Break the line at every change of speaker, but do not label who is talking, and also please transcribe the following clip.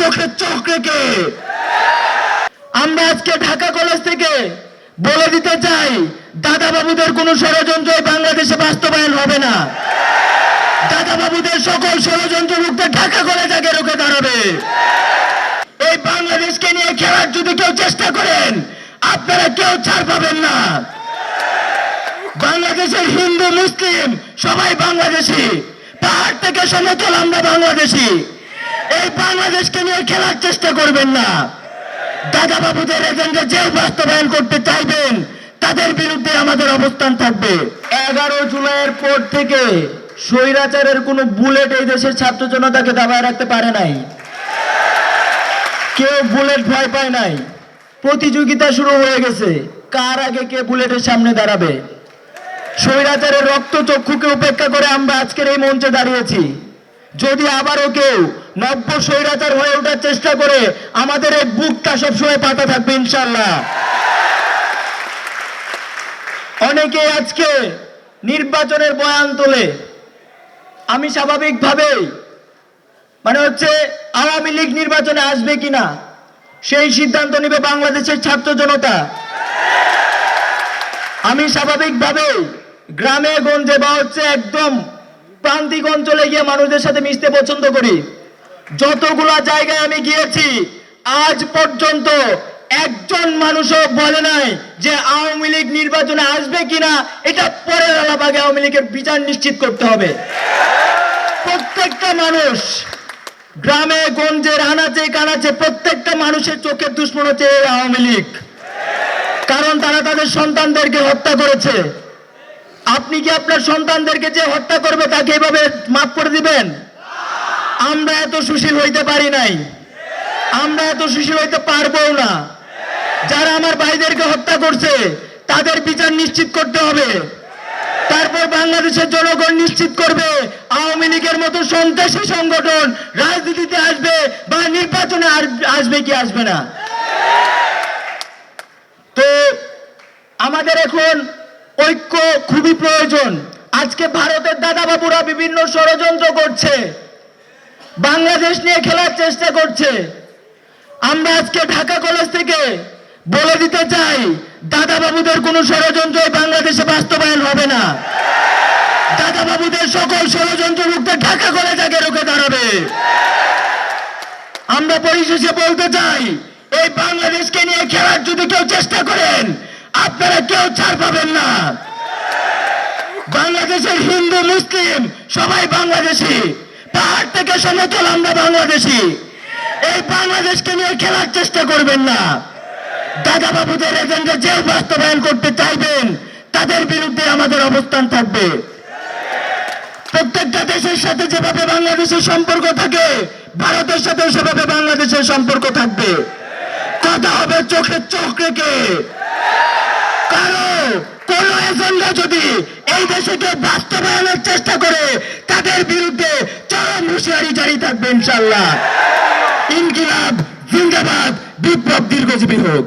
চোখে চোখ রেখে। আমরা আজকে ঢাকা কলেজ থেকে বলে দিতে চাই দাদা বাবুদের কোনো ষড়যন্ত্র বাংলাদেশে বাস্তবায়ন হবে না। দাদা বাবুদের সকল ষড়যন্ত্র মুক্ত ঢাকা কলেজ আগে রুখে দাঁড়াবে। এই বাংলাদেশকে নিয়ে খেলার যদি কেউ চেষ্টা করেন, আপনারা কেউ ছাড় পাবেন না। বাংলাদেশের হিন্দু, মুসলিম, সবাই বাংলাদেশি। পাহাড় থেকে সমতল আমরা বাংলাদেশি। এই বাংলাদেশকে নিয়ে খেলার চেষ্টা করবেন না। দাদা বাবুদের এজেন্ডা যে বাস্তবায়ন করতে চাইবেন। তাদের বিরুদ্ধে আমাদের অবস্থান থাকবে। এগারো জুলাইয়ের পর থেকে স্বৈরাচারের কোনো বুলেট এই দেশের ছাত্র জনতাকে দাবায় রাখতে পারে নাই। কেউ বুলেট ভয় পায় নাই। প্রতিযোগিতা শুরু হয়ে গেছে। কার আগে কে বুলেটের সামনে দাঁড়াবে? স্বৈরাচারের রক্ত চক্ষুকে উপেক্ষা করে আমরা আজকের এই মঞ্চে দাঁড়িয়েছি। যদি আবারও কেউ নব্য স্বৈরাচার হয়ে ওঠার চেষ্টা করে আমাদের এই বুকটা সবসময় পাতা থাকবে ইনশাল্লাহ অনেকে আজকে নির্বাচনের বয়ান তোলে। আমি স্বাভাবিকভাবেই মানে হচ্ছে আওয়ামী লীগ নির্বাচনে আসবে কিনা, সেই সিদ্ধান্ত নেবে বাংলাদেশের ছাত্র জনতা। আমি স্বাভাবিকভাবে গ্রামে, গঞ্জে বা হচ্ছে একদম প্রান্তিক অঞ্চলে গিয়ে মানুষদের সাথে মিশতে পছন্দ করি। যতগুলা জায়গায় আমি গিয়েছি, আজ পর্যন্ত একজন মানুষও বলে নাই যে আওয়ামী লীগ নির্বাচনে আসবে কিনা। এটা পরের আলাপাগে আওয়ামী লীগের বিচার নিশ্চিত করতে হবে। প্রত্যেকটা মানুষ, গ্রামে গঞ্জের আনাচে কানাচে, প্রত্যেকটা মানুষের চোখের দুশ্মন হচ্ছে এই আওয়ামী লীগ। কারণ তারা তাদের সন্তানদেরকে হত্যা করেছে। আপনি কি আপনার সন্তানদেরকে যে হত্যা করবে তাকে এভাবে মাফ করে দিবেন? আমরা এত সুশীল হইতে পারি নাই। আমরা এত সুশীল হইতে পারব না। যারা আমার ভাইদেরকে হত্যা করছে, তাদের বিচার নিশ্চিত করতে হবে। তারপর বাংলাদেশের জনগণ নিশ্চিত করবে, আওয়ামী লীগের মতো সন্ত্রাসী সংগঠন রাজনীতিতে আসবে বা নির্বাচনে আসবে কি আসবে না। তো আমাদের এখন ঐক্য খুবই প্রয়োজন। আজকে ভারতের দাদা বাবুরা বিভিন্ন ষড়যন্ত্র করছে। বাংলাদেশ নিয়ে খেলার চেষ্টা করছে। আমরা আজকে ঢাকা কলেজ থেকে বলে দিতে চাই দাদা বাবুদের কোনো ষড়যন্ত্র বাংলাদেশে বাস্তবায়ন হবে না। দাদা বাবুদের সকল ষড়যন্ত্র মুক্ত ঢাকা কলেজ আগে রুখে দাঁড়াবে। আমরা পরিশেষে বলতে চাই, এই বাংলাদেশকে নিয়ে খেলার যদি কেউ চেষ্টা করেন, আপনারা কেউ ছাড় পাবেন না। বাংলাদেশের হিন্দু, মুসলিম, সবাই বাংলাদেশি। পাহাড় থেকে সমতল আমরা বাংলাদেশি। এই বাংলাদেশকে নিয়ে খেলার চেষ্টা করবেন না। দাদা বাবুদের এজেন্ডা যে বাস্তবায়ন করতে চাইবেন, তাদের বিরুদ্ধে আমাদের অবস্থান থাকবে। প্রত্যেকটা দেশের সাথে যেভাবে বাংলাদেশের সম্পর্ক থাকে, ভারতের সাথে সেভাবে বাংলাদেশের সম্পর্ক থাকবে। কথা হবে চোখের চোখ রেখে। কারও কোন এজেন্ডা যদি এই দেশে কেউ বাস্তবায়নের চেষ্টা করে, তাদের বিরুদ্ধে চরম হুঁশিয়ারি জারি থাকবে ইনশাল্লাহ ইনকিলাব জিন্দাবাদ বিপ্লব দীর্ঘজীবী হোক।